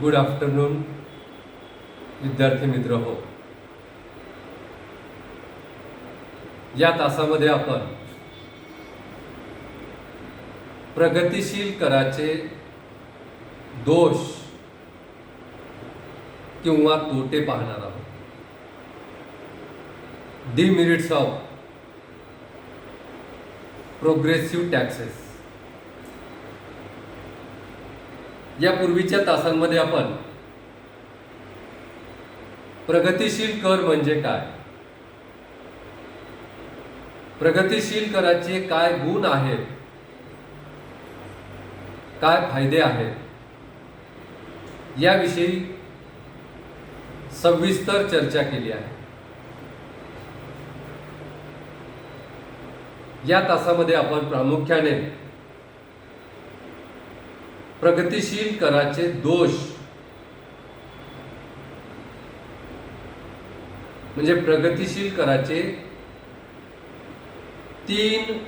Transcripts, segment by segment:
Good afternoon विद्यार्थी मित्र हो. या तासामध्ये आपण प्रगतिशील कराचे दोष किंवा तोटे पाहणार आहोत. The merits of progressive taxes या पूर्वीच्या तासांमध्ये आपण प्रगतिशील कर म्हणजे काय? प्रगतिशील कराचे काय गुण आहेत? काय फायदे आहेत? याविषयी सविस्तर चर्चा केली आहे. या तासामध्ये आपण प्रामुख्याने प्रगतिशील कराचे दोष. म्हणजे प्रगतिशील कराचे तीन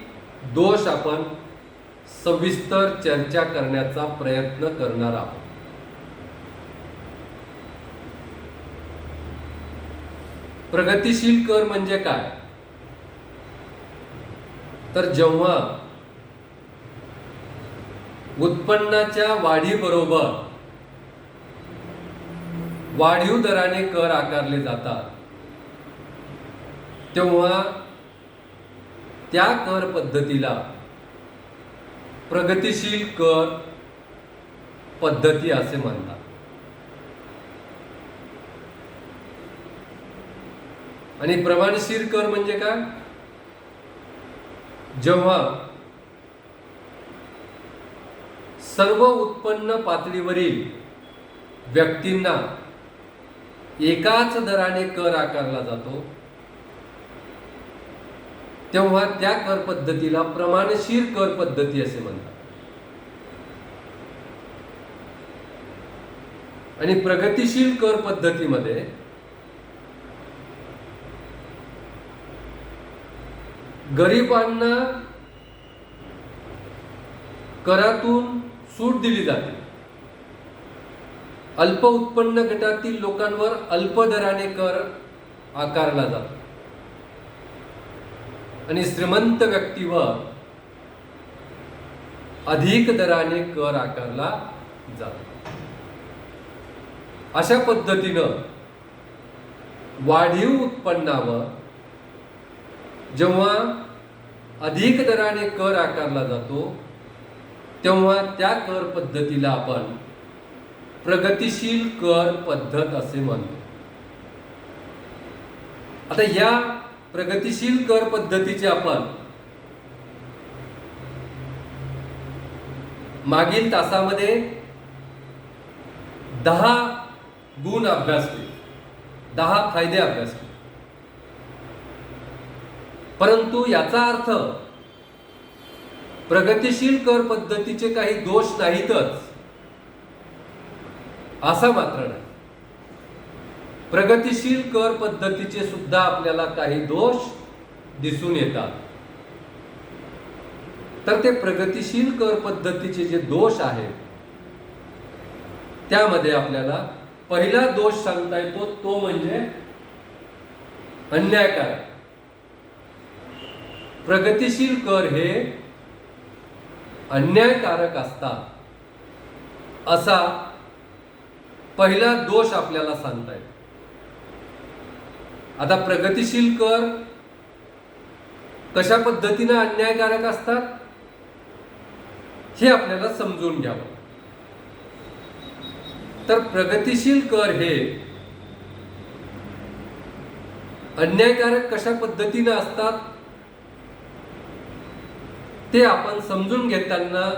दोष आपण सविस्तर चर्चा करण्याचा प्रयत्न करणार आहोत. प्रगतिशील कर म्हणजे काय? तर जेव्हा उत्पन्नाच्या वाढीबरोबर वाढीव दराने कर आकारले जातात. तेव्हा त्या कर पद्धतीला प्रगतिशील कर पद्धती असे म्हणतात. आणि प्रमाणशीर कर म्हणजे काय? जेव्हा सर्व उत्पन्न पातळीवरील व्यक्तींना एकाच दराने कर आकारला जातो. तेव्हा त्या कर पद्धतीला प्रमाणशीर कर पद्धती असे म्हणतात. आणि प्रगतिशील कर पद्धतीमध्ये गरिबांना करातून सूट दिली जाते. अल्प उत्पन्न गटातील लोकांवर अल्प दराने कर आकारला जातो. आणि श्रीमंत व्यक्तीवर अधिक दराने कर आकारला जातो. अशा पद्धतीनं वाढीव उत्पन्नावर जेव्हा अधिक दराने कर आकारला जातो तेव्हा त्या कर पद्धतीला आपण प्रगतिशील कर पद्धत असे म्हणतो. आता या प्रगतिशील कर पद्धतीचे आपण मागील तासामध्ये दहा गुण अभ्यासले दहा फायदे अभ्यासले परंतु याचा अर्थ प्रगतिशील कर पद्धतीचे काही दोष नाहीतच. असा मात्र नाही. प्रगतिशील कर पद्धतीचे सुद्धा आपल्याला काही दोष दिसून येतात. तर ते प्रगतिशील कर पद्धतीचे जे दोष आहेत त्यामध्ये आपल्याला पहिला दोष सांगता येतो तो म्हणजे अन्यायकारक. प्रगतिशील कर हे अन्यायकारक असतात असा पहिला दोष आपल्याला सांगता येतो. आता प्रगतिशील कर कशा पद्धतीने अन्यायकारक असतात हे आपल्याला समजून घ्यावं. तर प्रगतिशील कर हे अन्यायकारक कशा पद्धतीने असतात ते आपण समजून घेताना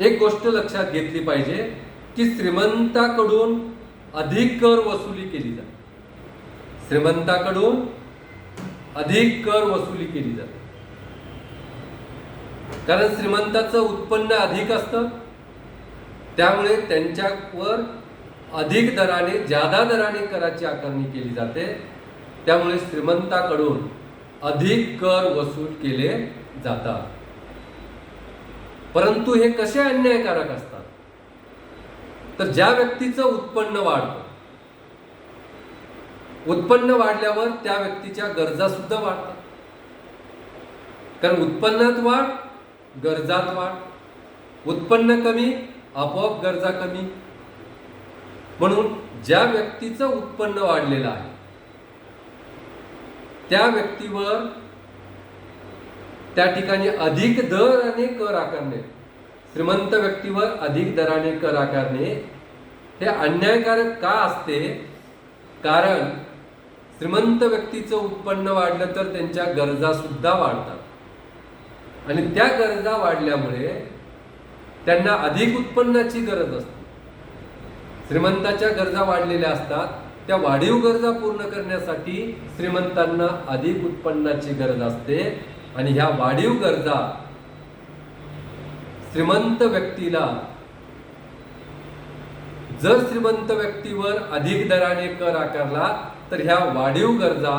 एक गोष्ट लक्षात घेतली पाहिजे की श्रीमंताकडून अधिक कर वसुली केली जाते. श्रीमंताकडून अधिक कर वसुली केली जाते. कारण श्रीमंताचं उत्पन्न अधिक असतं. त्यामुळे त्यांच्यावर अधिक दराने जादा दराने कराची आकारणी केली जाते त्यामुळे श्रीमंताकडून अधिक कर वसूल केले जातात. परंतु हे कसे अन्यायकारक असतात? तर ज्या व्यक्तीचं उत्पन्न वाढतं उत्पन्न वाढल्यावर त्या व्यक्तीच्या गरजा सुद्धा वाढतात. कारण उत्पन्नात वाढ गरजात वाढ. उत्पन्न कमी आपोआप गरजा कमी. म्हणून ज्या व्यक्तीचं उत्पन्न वाढलेलं आहे त्या व्यक्तीवर त्या ठिकाणी अधिक दराने कर आकारणे श्रीमंत व्यक्तीवर अधिक दराने कर आकारणे हे अन्यायकारक का असते? कारण श्रीमंत व्यक्तीचं उत्पन्न वाढलं तर त्यांच्या गरजा सुद्धा वाढतात. आणि त्या गरजा वाढल्यामुळे त्यांना अधिक उत्पन्नाची गरज असते. श्रीमंताच्या गरजा वाढलेल्या असतात त्या वाढीव गरजा पूर्ण करण्यासाठी श्रीमंतांना अधिक उत्पन्नाची गरज असते. आणि ह्या वाढीव गरजा श्रीमंत व्यक्तीला जर श्रीमंत व्यक्तीवर अधिक दराने कर आकारला तर ह्या वाढीव गरजा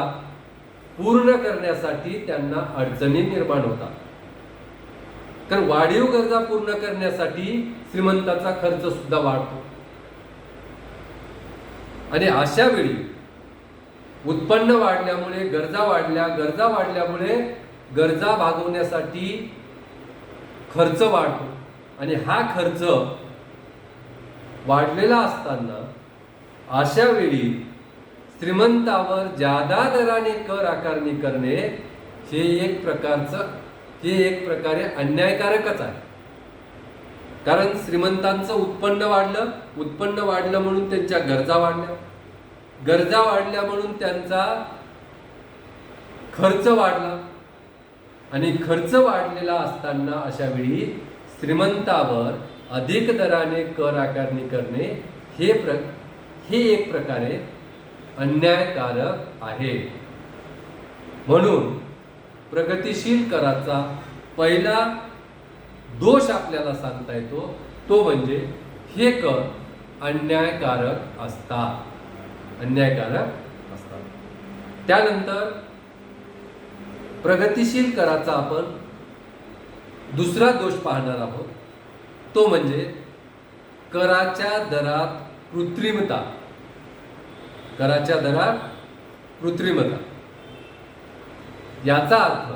पूर्ण करण्यासाठी त्यांना अडचणी निर्माण होतात. कारण वाढीव गरजा पूर्ण करण्यासाठी श्रीमंताचा खर्च सुद्धा वाढतो. आणि अशा वेळी उत्पन्न वाढल्यामुळे गरजा वाढल्या गरजा वाढल्यामुळे गरजा भागवण्यासाठी खर्च वाढतो. आणि हा खर्च वाढलेला असताना अशा वेळी श्रीमंतावर जादा दराने कर आकारणी करणे हे एक प्रकारचं हे एक प्रकारे अन्यायकारकच आहे. कारण श्रीमंतांचं उत्पन्न वाढलं उत्पन्न वाढलं म्हणून त्यांच्या गरजा वाढल्या. गरजा वाढल्या म्हणून त्यांचा खर्च वाढला. आणि खर्च वाढलेला असताना अशा वेळी श्रीमंतावर अधिक दराने कर आकारणी करणे हे प्र हे एक प्रकारे अन्यायकारक आहे. म्हणून प्रगतिशील कराचा पहिला दोष आपल्याला सांगता येतो तो म्हणजे हे कर अन्यायकारक असतात. अन्यायकारक असतात. त्यानंतर प्रगतिशील कराचा आपण दुसरा दोष पाहणार आहोत. तो म्हणजे कराच्या दरात कृत्रिमता. कराच्या दरात कृत्रिमता. याचा अर्थ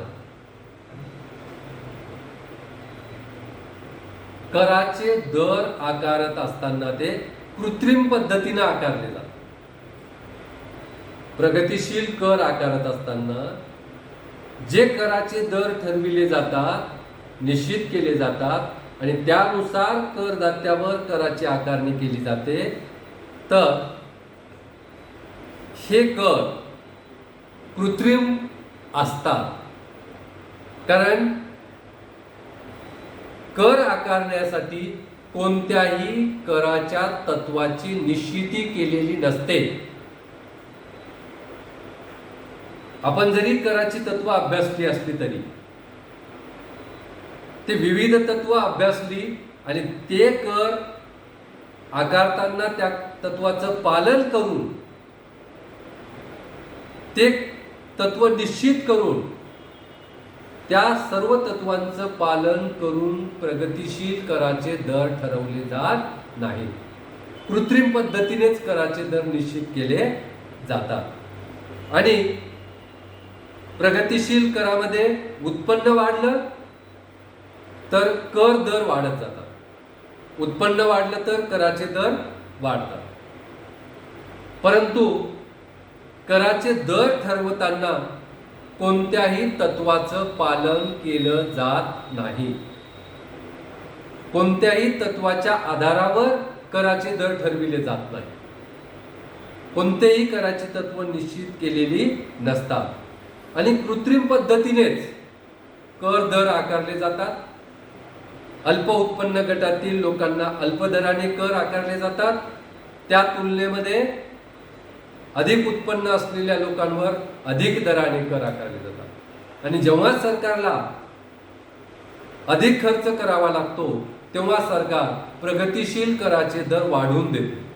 कराचे दर आकारत असताना ते कृत्रिम पद्धतीने आकारले जातात. प्रगतिशील कर आकारत असताना जे कराचे दर ठरविले जातात निश्चित केले जातात आणि त्यानुसार करदात्यावर कराची आकारणी केली जाते. तर हे कर कृत्रिम असतात. कारण कर आकारण्यासाठी कोणत्याही कराच्या तत्वाची निश्चिती केलेली नसते. आपण जरी कराची तत्व अभ्यासली असली तरी ते विविध तत्व अभ्यासली आणि ते कर आकारताना त्या तत्वाचं पालन करून ते तत्व निश्चित करून त्या सर्व तत्वांचं पालन करून प्रगतिशील कराचे दर ठरवले जात नाही कृत्रिम पद्धतीनेच कराचे दर निश्चित केले जातात. आणि प्रगतिशील करामध्ये उत्पन्न वाढलं तर कर दर वाढत जातात. उत्पन्न वाढलं तर कराचे दर वाढतात. परंतु कराचे दर ठरवताना कोणत्याही तत्वाचं पालन केलं जात नाही. कोणत्याही तत्वाच्या आधारावर कराचे दर ठरविले जात नाही. कोणतेही कराचे तत्व निश्चित केलेली नसतात. आणि कृत्रिम पद्धतीनेच कर दर आकारले जातात. अल्प उत्पन्न गटातील लोकांना अल्प दराने कर आकारले जातात. त्या तुलनेमध्ये अधिक उत्पन्न असलेल्या लोकांवर अधिक दराने कर आकारले जातात. आणि जेव्हा सरकारला अधिक खर्च करावा लागतो तेव्हा सरकार प्रगतिशील कराचे दर वाढवून देते.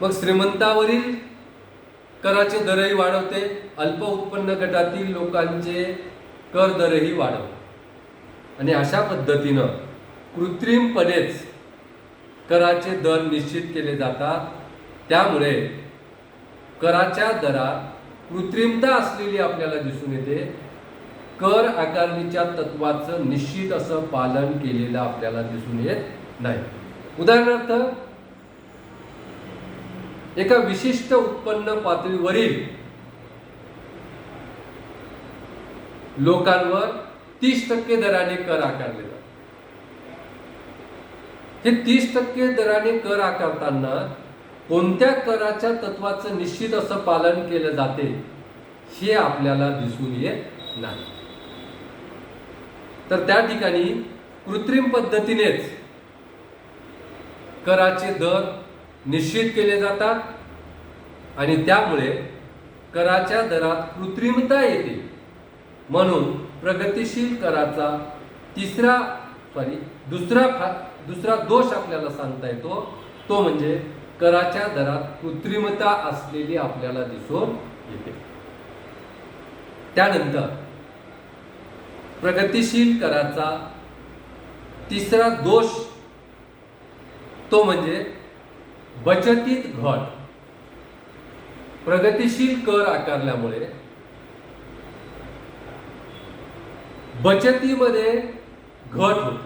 मग श्रीमंतावरील कराचे दरही वाढवते अल्प उत्पन्न गटातील लोकांचे कर दरही वाढवते. आणि अशा पद्धतीनं कृत्रिमपणेच कराचे दर निश्चित केले जातात. त्यामुळे कराच्या दरात कृत्रिमता असलेली आपल्याला दिसून येते. कर आकारणीच्या तत्वाचं निश्चित असं पालन केलेलं आपल्याला दिसून येत नाही. उदाहरणार्थ एका विशिष्ट उत्पन्न पातळीवरील लोकांवर तीस टक्के दराने कर आकारले जातात. हे तीस टक्के दराने कर आकारताना कोणत्या कराच्या तत्वाचं निश्चित असं पालन केलं जाते हे आपल्याला दिसून येत नाही. तर त्या ठिकाणी कृत्रिम पद्धतीनेच कराचे दर निश्चित केले जातात आणि त्यामुळे कराच्या दरात कृत्रिमता येते. म्हणून प्रगतिशील कराचा तिसरा सॉरी दुसरा फा दुसरा दोष आपल्याला सांगता येतो. तो म्हणजे कराच्या दरात कृत्रिमता असलेली आपल्याला दिसून येते. त्यानंतर प्रगतिशील कराचा तिसरा दोष तो म्हणजे बचतीत घट. प्रगतीशील कर आकारल्यामुळे बचतीमध्ये घट होते.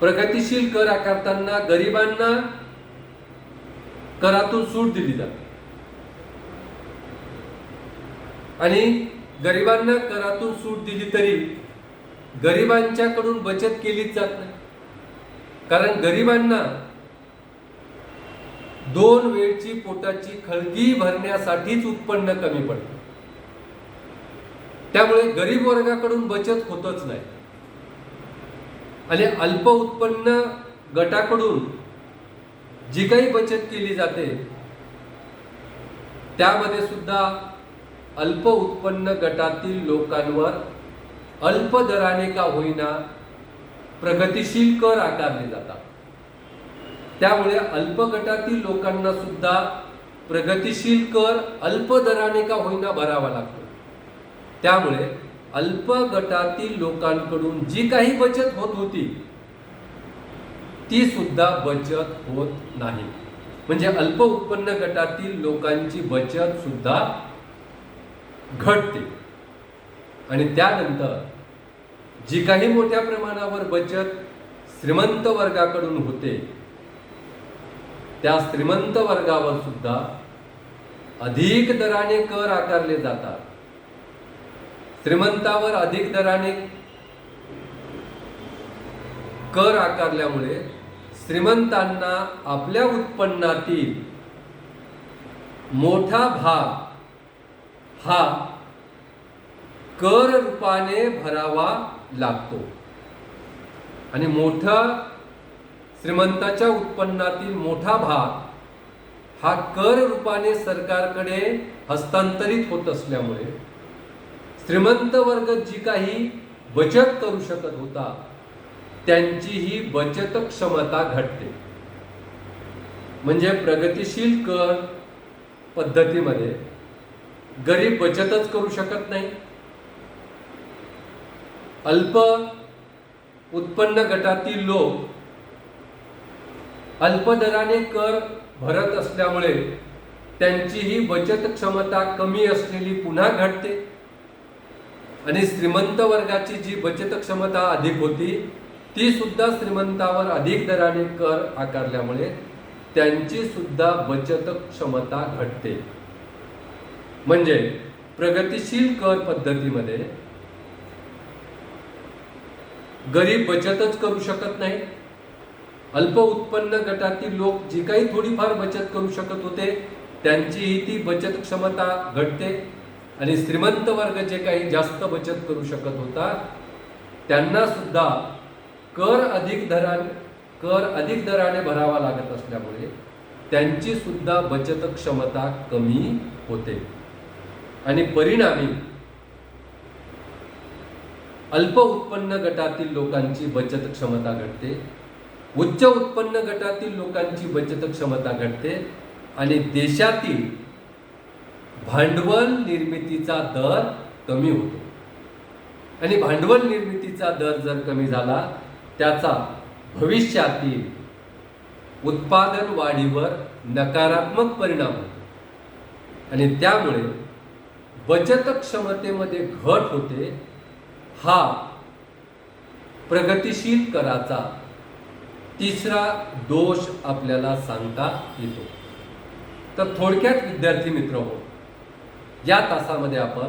प्रगतीशील कर आकारताना गरिबांना करातून सूट दिली जाते. आणि गरिबांना करातून सूट दिली तरी गरिबांच्याकडून बचत केलीच जात नाही. कारण गरिबांना दोन वेळची पोटाची खळगी भरण्यासाठीच उत्पन्न कमी पडतं. त्यामुळे गरीब वर्गाकडून बचत होतच नाही. आणि अल्प उत्पन्न गटाकडून जी काही बचत केली जाते त्यामध्ये सुद्धा अल्प उत्पन्न गटातील लोकांवर अल्प दराने का होईना प्रगतीशील कर आकारले जातात. त्यामुळे अल्प गटातील लोकांना सुद्धा प्रगतीशील कर अल्प दराने का होईना भरावा लागतो. त्यामुळे अल्प गटातील लोकांकडून जी काही बचत होत होती ती सुद्धा बचत होत नाही. म्हणजे अल्प उत्पन्न गटातील लोकांची बचत सुद्धा घटते. आणि त्यानंतर जी काही मोठ्या प्रमाणावर बचत श्रीमंत वर्गाकडून होते त्या श्रीमंत वर्गावर सुद्धा अधिक दराने कर आकारले जातात. श्रीमंतावर अधिक दराने कर आकारल्यामुळे श्रीमंतांना आपल्या उत्पन्नातील मोठा भाग हा कर रूपाने भरावा लागतो. आणि मोठा श्रीमंताच्या उत्पन्नातील मोठा भाग हा कर रूपाने सरकारकडे हस्तांतरित होत असल्यामुळे श्रीमंत वर्ग जी काही बचत करू शकत होता त्यांची ही बचत क्षमता घटते. म्हणजे प्रगतिशील कर पद्धतीमध्ये गरीब बचतच करू शकत नाही. अल्प उत्पन्न गटातील लोक अल्प दराने कर भरत असल्यामुळे त्यांची ही बचत क्षमता कमी असलेली पुन्हा घटते. आणि श्रीमंत वर्गाची जी बचत क्षमता अधिक होती ती सुद्धा श्रीमंतावर अधिक दराने कर आकारल्यामुळे त्यांची सुद्धा बचत क्षमता घटते. म्हणजे प्रगतिशील कर पद्धतीमध्ये गरीब बचतच करू शकत नाही. अल्प उत्पन्न गटातील लोक जी काही थोडीफार बचत करू शकत होते त्यांचीही ती बचत क्षमता घटते आणि श्रीमंत वर्ग जे काही जास्त बचत करू शकत होता त्यांना सुद्धा कर अधिक दराने कर अधिक दराने भरावा लागत असल्यामुळे त्यांची सुद्धा बचत क्षमता कमी होते. आणि परिणामी अल्प उत्पन्न गटातील लोकांची बचत क्षमता घटते. उच्च उत्पन्न गटातील लोकांची बचत क्षमता घटते. आणि देशातील भांडवल निर्मितीचा दर कमी होतो. आणि भांडवल निर्मितीचा दर जर कमी झाला त्याचा भविष्यातील उत्पादन वाढीवर नकारात्मक परिणाम होतो. आणि त्यामुळे बचत क्षमतेमध्ये घट होते. हा प्रगतिशील कराचा तिसरा दोष आपल्याला सांगता येतो. तर थोडक्यात विद्यार्थी मित्र हो या तासामध्ये आपण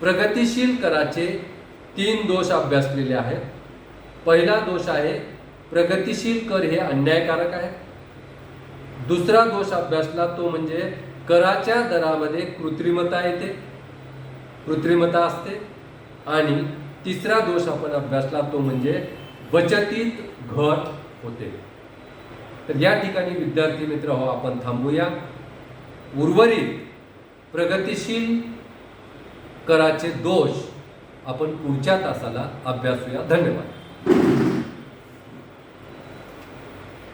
प्रगतिशील कराचे तीन दोष अभ्यासलेले आहेत. पहिला दोष आहे प्रगतिशील कर हे अन्यायकारक आहे. दुसरा दोष अभ्यासला तो म्हणजे कराच्या दरामध्ये कृत्रिमता येते. कृत्रिमता असते. आणि तिसरा दोष आपण अभ्यासला तो म्हणजे बचतीत घट होते. तर या ठिकाणी विद्यार्थी मित्र हो आपण थांबूया. उर्वरित प्रगतिशील कराचे दोष आपण पुढच्या तासाला अभ्यासूया. धन्यवाद.